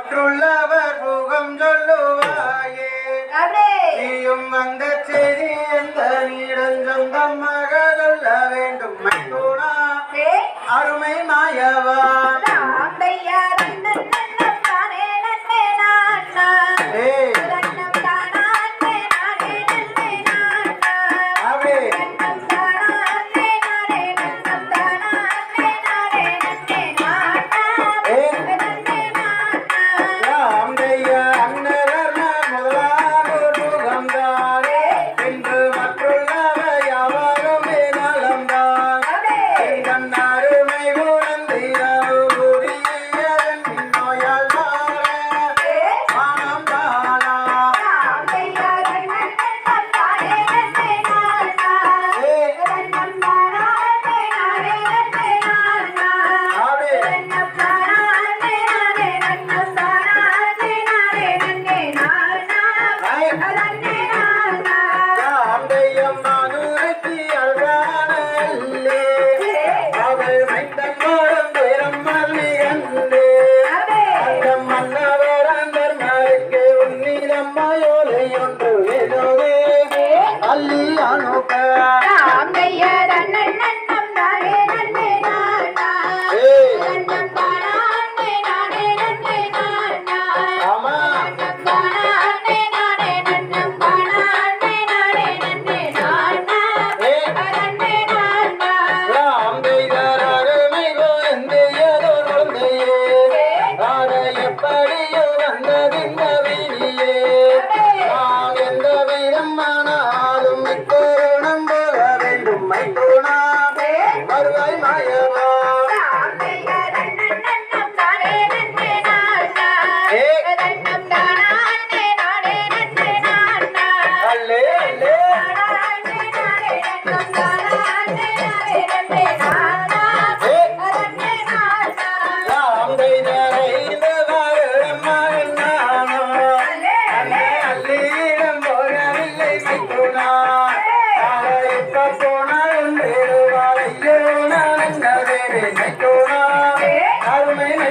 மற்றுள்ளவர் புகம் சொல்லுவாயே. நீயும் அந்த ಕಲ್ಯಾಣಕ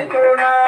corona.